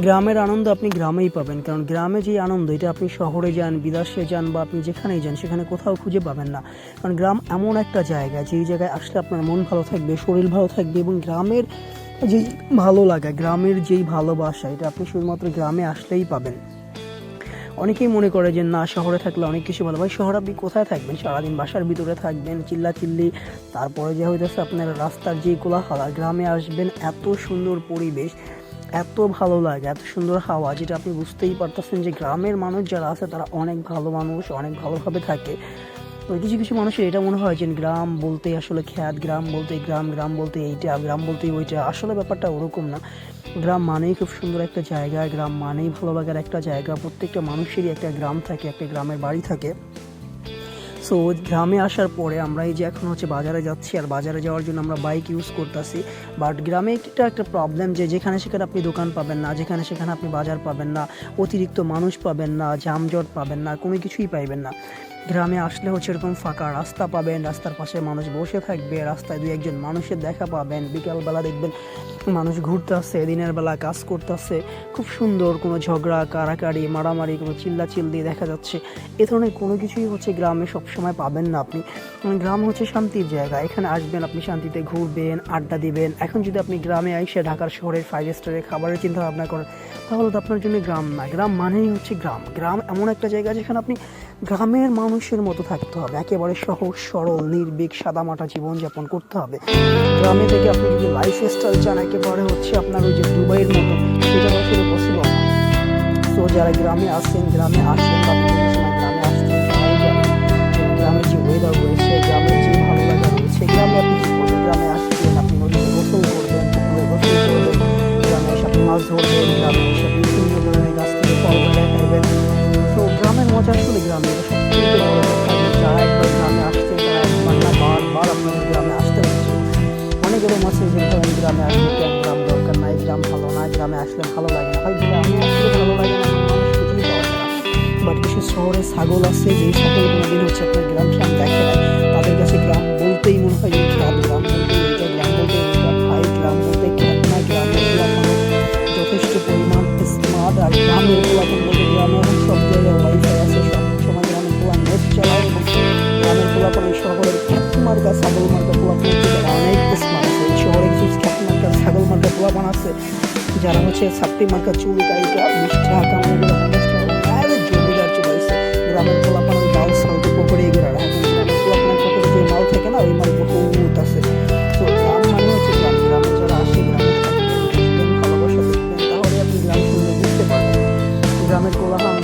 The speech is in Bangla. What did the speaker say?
গ্রামের আনন্দ আপনি গ্রামেই পাবেন, কারণ গ্রামে যে আনন্দ, এটা আপনি শহরে যান, বিদেশে যান বা আপনি যেখানেই যান, সেখানে কোথাও খুঁজে পাবেন না। কারণ গ্রাম এমন একটা জায়গা, যেই জায়গায় আসলে আপনার মন ভালো থাকবে, শরীর ভালো থাকবে এবং গ্রামের যেই ভালো লাগা, গ্রামের যেই ভালোবাসা, এটা আপনি শুধুমাত্র গ্রামে আসলেই পাবেন। অনেকেই মনে করে যে, না, শহরে থাকলে অনেক কিছু ভালো। ভাই, শহরে আপনি কোথায় থাকবেন? সারাদিন বাসার ভিতরে থাকবেন চিল্লা চিল্লি তারপরে যে হইতেছে আপনার রাস্তার যে কোলাহল গ্রামে আসবেন এত সুন্দর পরিবেশ এত ভালো লাগে, এত সুন্দর হাওয়া, যেটা আপনি বুঝতেই পারতেছেন যে গ্রামের মানুষ যারা আছে, তারা অনেক ভালো মানুষ, অনেক ভালোভাবে থাকে। তো কিছু কিছু মানুষের এটা মনে হয় যে গ্রাম বলতে আসলে খ্যাত, গ্রাম বলতে গ্রাম গ্রাম বলতে এইটা, গ্রাম বলতে ওইটা। আসলে ব্যাপারটা ওরকম না। গ্রাম মানেই খুব সুন্দর একটা জায়গা, গ্রাম মানেই ভালো লাগার একটা জায়গা। প্রত্যেকটা মানুষেরই একটা গ্রাম থাকে, একটা গ্রামের বাড়ি থাকে। সো গ্রামে আসার পরে আমরা এই যে এখন হচ্ছে বাজারে যাচ্ছি, আর বাজারে যাওয়ার জন্য আমরা বাইক ইউজ করতেছি। বাট গ্রামে একটা একটা প্রবলেম যে যেখানে সেখানে আপনি দোকান পাবেন না, যেখানে সেখানে আপনি বাজার পাবেন না, অতিরিক্ত মানুষ পাবেন না জামজট পাবেন না, কোনো কিছুই পাইবেন না। গ্রামে আসলে হচ্ছে এরকম ফাঁকা রাস্তা পাবেন, রাস্তার পাশে মানুষ বসে থাকবে, রাস্তায় দুই একজন মানুষের দেখা পাবেন। বিকালবেলা দেখবেন মানুষ ঘুরতে আসছে দিনের বেলা কাজ করতেছে। খুব সুন্দর কোনো ঝগড়া, কারাকারি, মারামারি, কোনো চিল্লা চিল্লি দেখা যাচ্ছে। এ ধরনের কোনো কিছুই হচ্ছে গ্রামে সবসময় পাবেন না আপনি। গ্রাম হচ্ছে শান্তির জায়গা। এখানে আসবেন, আপনি শান্তিতে ঘুরবেন, আড্ডা দিবেন। এখন যদি আপনি গ্রামে এসে ঢাকার শহরের ফাইভ স্টারের খাবারের চিন্তা ভাবনা করেন, তাহলে তো আপনার জন্য গ্রাম না। গ্রাম মানেই হচ্ছে গ্রাম। গ্রাম এমন একটা জায়গা যেখানে আপনি গ্রামের মানুষের মতো থাকতে হবে। একেবারে সহজ, সরল, নির্ভীক, সাদামাটা জীবনযাপন করতে হবে। গ্রামে থেকে আপনি যদি লাইফ স্টাইল চান, একেবারে হচ্ছে আপনার ওই যে দুবাইয়ের মতো, সেটা আসলে পসিবল না। যারা গ্রামে আসেন গ্রামে আসেন গ্রামে আসছেন যে গ্রামে গ্রামে আপনি মাছ ধরবেন, গ্রামে গাছ থেকে মজা আসলে গ্রামে এটা যারা গ্রামে আসছেন তারা না বারবার আপনাদের গ্রামে আসতে হচ্ছে। অনেক এরকম আছে যে গ্রামে আসলে গ্রাম দরকার নাই, গ্রাম ভালো না, গ্রামে আসলে ভালো লাগে না। হয় গ্রামে আসলে ভালো লাগে না বাট কিছু শহরে ছাগল আছে, যে ছাগল কোনোদিন হচ্ছে আপনার গ্রাম শ্রাম দেখে না তাদের কাছে গ্রাম বলতেই মনে হয় খ্যাত গ্রাম বলতে এইটা গ্রাম বলতে ভাই, গ্রাম বলতে খ্যাত না গ্রামের এলাকা যথেষ্ট পরিমাণ স্মার্ট আর গ্রামের বলতে গ্রামে সব জায়গায় মার্কা ছাগল মার্কা থেকে অনেক স্মার্ট আছে শহরে কিছু মার্কা ছাগল মার্কা পোলাপন আছে যারা হচ্ছে ছাপটি মার্কা চুল কাইটা বিশ টাকা গ্রামের পোলাপনের